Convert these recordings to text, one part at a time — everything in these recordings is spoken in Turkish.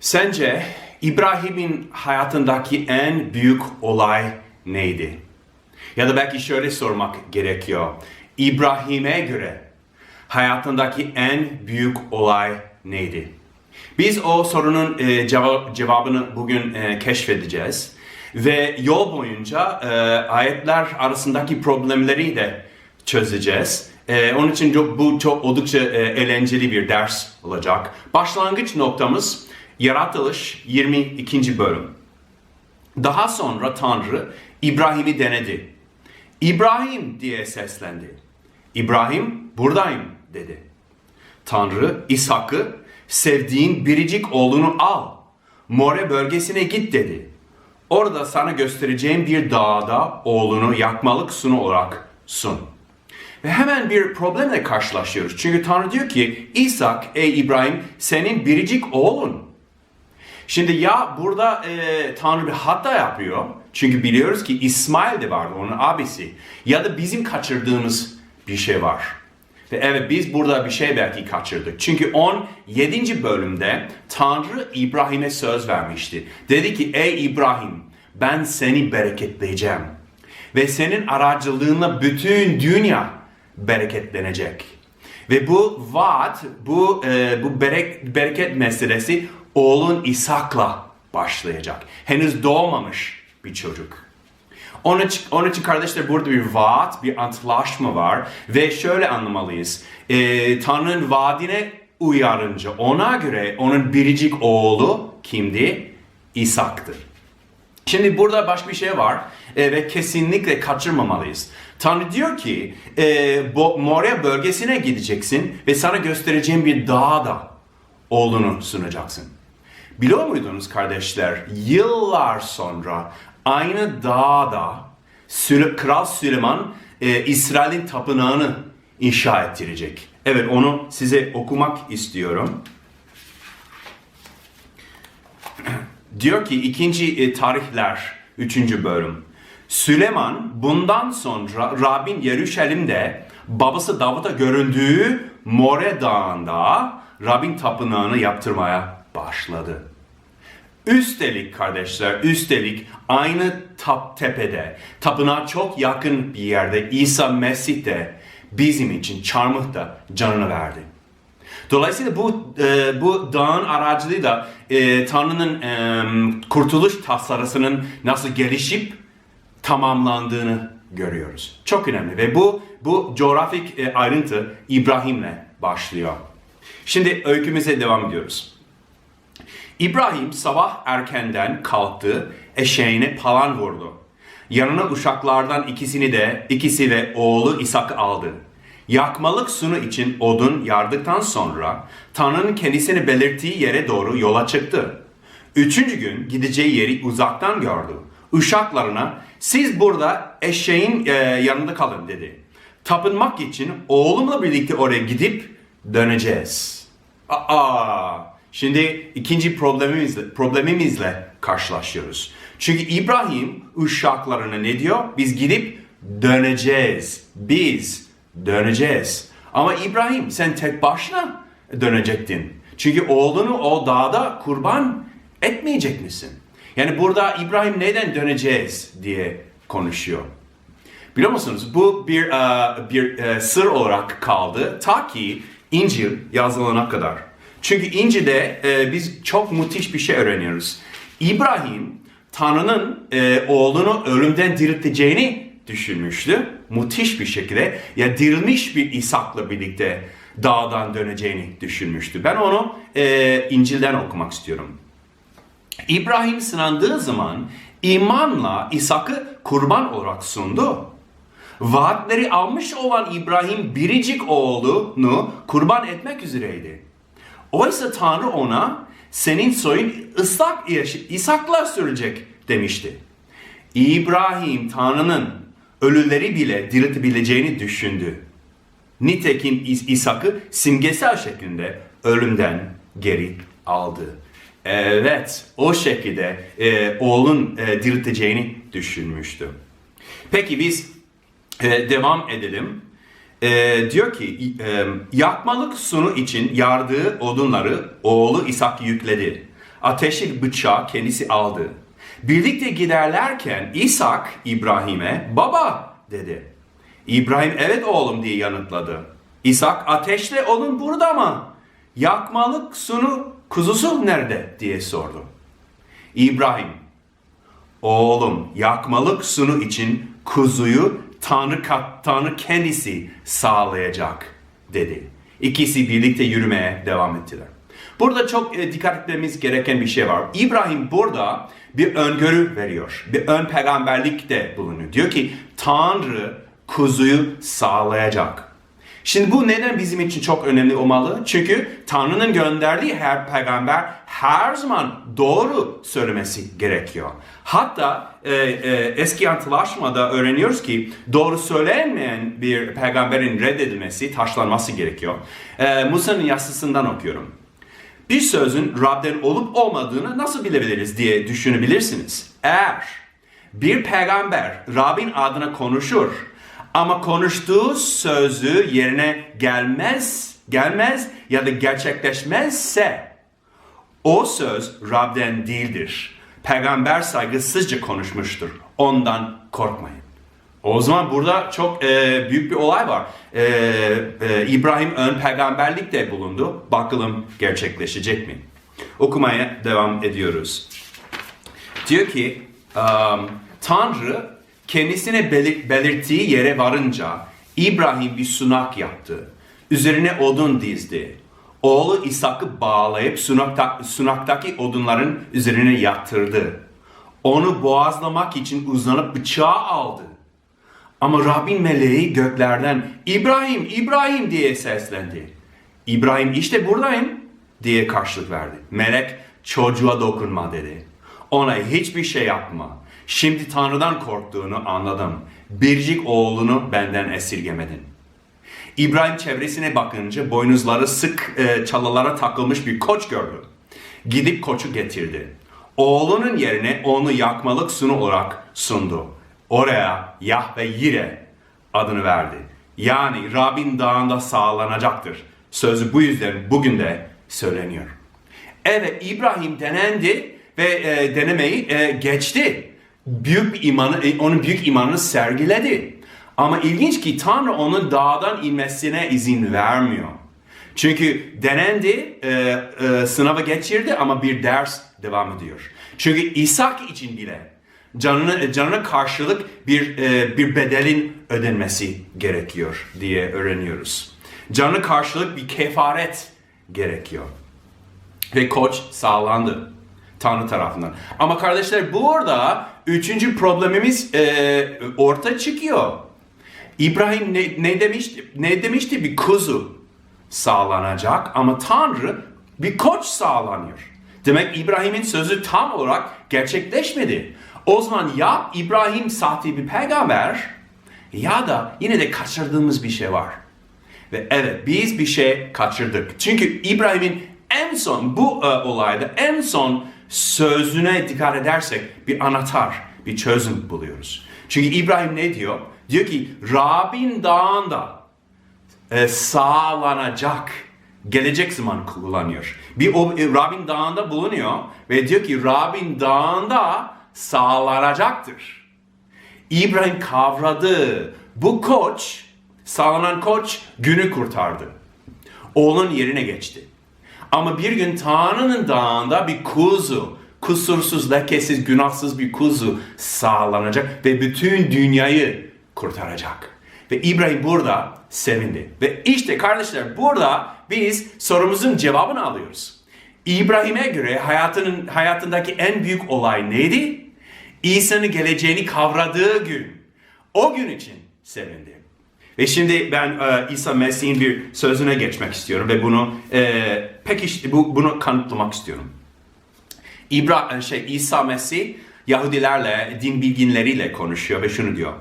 Sence İbrahim'in hayatındaki en büyük olay neydi? Ya da belki şöyle sormak gerekiyor. İbrahim'e göre hayatındaki en büyük olay neydi? Biz o sorunun e, ceva- cevabını bugün e, keşfedeceğiz. Ve yol boyunca e, ayetler arasındaki problemleri de çözeceğiz. E, onun için çok, bu çok oldukça e, eğlenceli bir ders olacak. Başlangıç noktamız Yaratılış 22. bölüm. Daha sonra Tanrı İbrahim'i denedi. İbrahim diye seslendi. İbrahim buradayım dedi. Tanrı İshak'ı sevdiğin biricik oğlunu al. More bölgesine git dedi. Orada sana göstereceğim bir dağda oğlunu yakmalık sunu olarak sun. Ve hemen bir problemle karşılaşıyoruz. Çünkü Tanrı diyor ki İshak ey İbrahim senin biricik oğlun. Şimdi ya burada e, Tanrı bir hata yapıyor. Çünkü biliyoruz ki İsmail de vardı onun abisi. Ya da bizim kaçırdığımız bir şey var. Ve evet biz burada bir şey belki kaçırdık. Çünkü 17. bölümde Tanrı İbrahim'e söz vermişti. Dedi ki ey İbrahim ben seni bereketleyeceğim. Ve senin aracılığınla bütün dünya bereketlenecek. Ve bu vaat, bu e, bu berek, bereket meselesi oğlun İshak'la başlayacak. Henüz doğmamış bir çocuk. Onun için, onun için kardeşler burada bir vaat, bir antlaşma var ve şöyle anlamalıyız. E, Tanrı'nın vaadine uyarınca ona göre onun biricik oğlu kimdi? İshak'tır. Şimdi burada başka bir şey var e, ve kesinlikle kaçırmamalıyız. Tanrı diyor ki e, Bo- Moria bölgesine gideceksin ve sana göstereceğim bir dağda oğlunu sunacaksın. Biliyor muydunuz kardeşler yıllar sonra aynı dağda Süle- Kral Süleyman e, İsrail'in tapınağını inşa ettirecek. Evet onu size okumak istiyorum. Diyor ki ikinci e, tarihler 3. bölüm. Süleyman bundan sonra Rabbin Yeruşalim'de babası Davut'a göründüğü More Dağı'nda Rabbin tapınağını yaptırmaya başladı. Üstelik kardeşler, üstelik aynı tap tepede, tapınağa çok yakın bir yerde İsa Mesih de bizim için çarmıhta canını verdi. Dolayısıyla bu e, bu dağın aracılığıyla e, Tanrı'nın e, kurtuluş tasarısının nasıl gelişip tamamlandığını görüyoruz. Çok önemli ve bu bu coğrafik e, ayrıntı İbrahim'le başlıyor. Şimdi öykümüze devam ediyoruz. İbrahim sabah erkenden kalktı, eşeğine palan vurdu. Yanına uşaklardan ikisini de ikisi ve oğlu İshak aldı. Yakmalık sunu için odun yardıktan sonra Tanrı'nın kendisini belirttiği yere doğru yola çıktı. Üçüncü gün gideceği yeri uzaktan gördü. Uşaklarına siz burada eşeğin e, yanında kalın dedi. Tapınmak için oğlumla birlikte oraya gidip döneceğiz. Aa, şimdi ikinci problemimizle, problemimizle karşılaşıyoruz. Çünkü İbrahim uşaklarına ne diyor? Biz gidip döneceğiz. Biz döneceğiz. Ama İbrahim sen tek başına dönecektin. Çünkü oğlunu o dağda kurban etmeyecek misin? Yani burada İbrahim neden döneceğiz diye konuşuyor. Biliyor musunuz bu bir e, bir e, sır olarak kaldı ta ki İncil yazılana kadar. Çünkü İncil'de e, biz çok müthiş bir şey öğreniyoruz. İbrahim Tanrı'nın oğlunu ölümden dirilteceğini düşünmüştü. Müthiş bir şekilde ya dirilmiş bir İshak'la birlikte dağdan döneceğini düşünmüştü. Ben onu e, İncil'den okumak istiyorum. İbrahim sınandığı zaman imanla İshak'ı kurban olarak sundu. Vaatleri almış olan İbrahim biricik oğlunu kurban etmek üzereydi. Oysa Tanrı ona senin soyun ıslak İshak'la sürecek demişti. İbrahim Tanrı'nın ölüleri bile diriltebileceğini düşündü. Nitekim İs- İshak'ı simgesel şeklinde ölümden geri aldı. Evet, o şekilde e, oğlun e, dirilteceğini düşünmüştü. Peki biz e, devam edelim. E, diyor ki e, yakmalık sunu için yardığı odunları oğlu İshak yükledi. ateşli bıçağı kendisi aldı. Birlikte giderlerken İshak İbrahim'e baba dedi. İbrahim evet oğlum diye yanıtladı. İshak ateşle olun burada mı? Yakmalık sunu kuzusu nerede diye sordu. İbrahim Oğlum yakmalık sunu için kuzuyu Tanrı, kat- Tanrı kendisi sağlayacak dedi. İkisi birlikte yürümeye devam ettiler. Burada çok e, dikkat etmemiz gereken bir şey var. İbrahim burada bir öngörü veriyor. Bir ön peygamberlik de bulunuyor. Diyor ki Tanrı kuzuyu sağlayacak. Şimdi bu neden bizim için çok önemli olmalı? Çünkü Tanrı'nın gönderdiği her peygamber her zaman doğru söylemesi gerekiyor. Hatta e, e, eski antlaşmada öğreniyoruz ki doğru söylenmeyen bir peygamberin reddedilmesi, taşlanması gerekiyor. E, Musa'nın yasasından okuyorum. Bir sözün Rab'den olup olmadığını nasıl bilebiliriz diye düşünebilirsiniz. Eğer bir peygamber Rab'in adına konuşur ama konuştuğu sözü yerine gelmez, gelmez ya da gerçekleşmezse o söz Rab'den değildir. Peygamber saygısızca konuşmuştur. Ondan korkmayın. O zaman burada çok e, büyük bir olay var. E, e, İbrahim ön peygamberlik de bulundu. Bakalım gerçekleşecek mi? Okumaya devam ediyoruz. Diyor ki um, Tanrı kendisine belir- belirttiği yere varınca İbrahim bir sunak yaptı. Üzerine odun dizdi. Oğlu İshak'ı bağlayıp sunakta, sunaktaki odunların üzerine yatırdı. Onu boğazlamak için uzanıp bıçağı aldı. Ama Rabbin meleği göklerden İbrahim, İbrahim diye seslendi. İbrahim işte buradayım diye karşılık verdi. Melek çocuğa dokunma dedi. Ona hiçbir şey yapma. Şimdi Tanrı'dan korktuğunu anladım. Biricik oğlunu benden esirgemedin. İbrahim çevresine bakınca boynuzları sık e, çalılara takılmış bir koç gördü. Gidip koçu getirdi. Oğlunun yerine onu yakmalık sunu olarak sundu. Oraya Yahve Yire adını verdi. Yani Rabbin dağında sağlanacaktır. Sözü bu yüzden bugün de söyleniyor. Evet İbrahim denendi ve e, denemeyi e, geçti. Büyük imanı, e, onun büyük imanını sergiledi. Ama ilginç ki Tanrı onun dağdan inmesine izin vermiyor. Çünkü denendi, e, e, sınavı geçirdi ama bir ders devam ediyor. Çünkü İshak için bile canına, canına karşılık bir e, bir bedelin ödenmesi gerekiyor diye öğreniyoruz. Canına karşılık bir kefaret gerekiyor. Ve koç sağlandı Tanrı tarafından. Ama kardeşler burada üçüncü problemimiz e, orta çıkıyor. İbrahim ne, ne demişti? Ne demişti? Bir kuzu sağlanacak ama Tanrı bir koç sağlanıyor. Demek İbrahim'in sözü tam olarak gerçekleşmedi. O zaman ya İbrahim sahte bir peygamber ya da yine de kaçırdığımız bir şey var. Ve evet biz bir şey kaçırdık. Çünkü İbrahim'in en son bu e, olayda en son sözüne dikkat edersek bir anahtar, bir çözüm buluyoruz. Çünkü İbrahim ne diyor? Diyor ki Rabbin dağında e, sağlanacak gelecek zaman kullanıyor. Bir o e, Rabbin dağında bulunuyor ve diyor ki Rabbin dağında sağlanacaktır. İbrahim kavradı. Bu koç, sağlanan koç günü kurtardı. Oğlun yerine geçti. Ama bir gün Tanrı'nın dağında bir kuzu, kusursuz, lekesiz, günahsız bir kuzu sağlanacak ve bütün dünyayı kurtaracak. Ve İbrahim burada sevindi. Ve işte kardeşler burada biz sorumuzun cevabını alıyoruz. İbrahim'e göre hayatının hayatındaki en büyük olay neydi? İsa'nın geleceğini kavradığı gün. O gün için sevindi. Ve şimdi ben e, İsa Mesih'in bir sözüne geçmek istiyorum ve bunu e, pek bu, bunu kanıtlamak istiyorum. İbra şey İsa Mesih Yahudilerle, din bilginleriyle konuşuyor ve şunu diyor.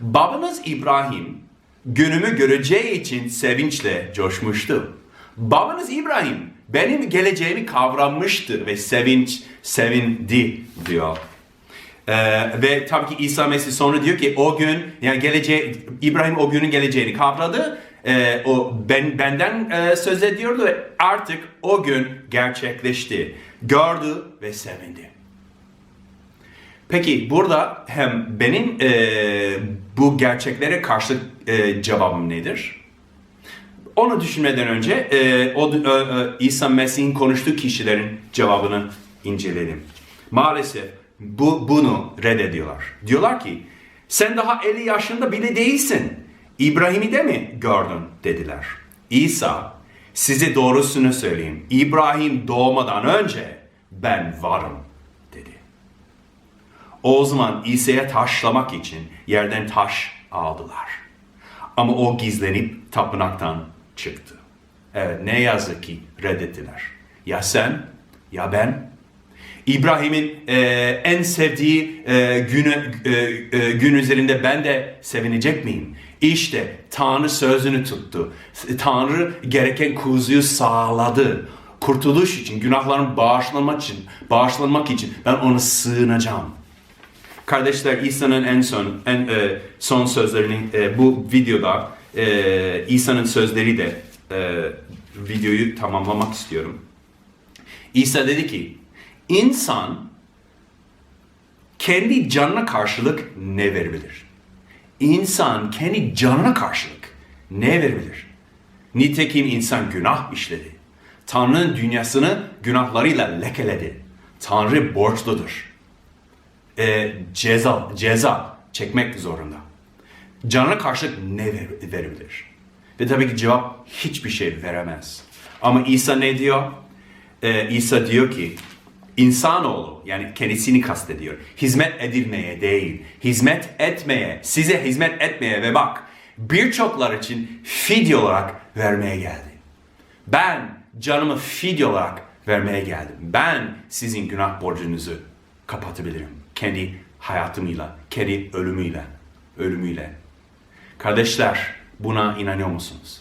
Babanız İbrahim günümü göreceği için sevinçle coşmuştu. Babanız İbrahim benim geleceğimi kavramıştı ve sevinç sevindi diyor. Ee, ve tabii ki İsa Mesih sonra diyor ki o gün yani geleceği İbrahim o günün geleceğini kavradı. e, o ben benden e, söz ediyordu ve artık o gün gerçekleşti. Gördü ve sevindi. Peki burada hem benim e, bu gerçeklere karşı e, cevabım nedir? Onu düşünmeden önce e, o e, e, İsa Mesih'in konuştuğu kişilerin cevabını inceleyelim. Maalesef bu bunu reddediyorlar. Diyorlar ki sen daha 50 yaşında bile değilsin. İbrahim'i de mi gördün dediler. İsa size doğrusunu söyleyeyim. İbrahim doğmadan önce ben varım dedi. O zaman İsa'ya taşlamak için yerden taş aldılar. Ama o gizlenip tapınaktan çıktı. Evet ne yazık ki reddettiler. Ya sen ya ben. İbrahim'in e, en sevdiği e, günü, e, e, gün üzerinde ben de sevinecek miyim? İşte Tanrı sözünü tuttu. Tanrı gereken kuzuyu sağladı. Kurtuluş için, günahların bağışlanmak için, bağışlanmak için ben ona sığınacağım. Kardeşler İsa'nın en son en e, son sözlerini e, bu videoda e, İsa'nın sözleri de e, videoyu tamamlamak istiyorum. İsa dedi ki insan kendi canına karşılık ne verebilir? İnsan kendi canına karşılık ne verebilir? Nitekim insan günah işledi. Tanrı'nın dünyasını günahlarıyla lekeledi. Tanrı borçludur e, ceza ceza çekmek zorunda. Canına karşılık ne ver- verebilir? Ve tabii ki cevap hiçbir şey veremez. Ama İsa ne diyor? Ee, İsa diyor ki insanoğlu yani kendisini kastediyor. Hizmet edilmeye değil, hizmet etmeye, size hizmet etmeye ve bak birçoklar için fidye olarak vermeye geldi. Ben canımı fidye olarak vermeye geldim. Ben sizin günah borcunuzu kapatabilirim. Kendi hayatımıyla, kendi ölümüyle, ölümüyle. Kardeşler buna inanıyor musunuz?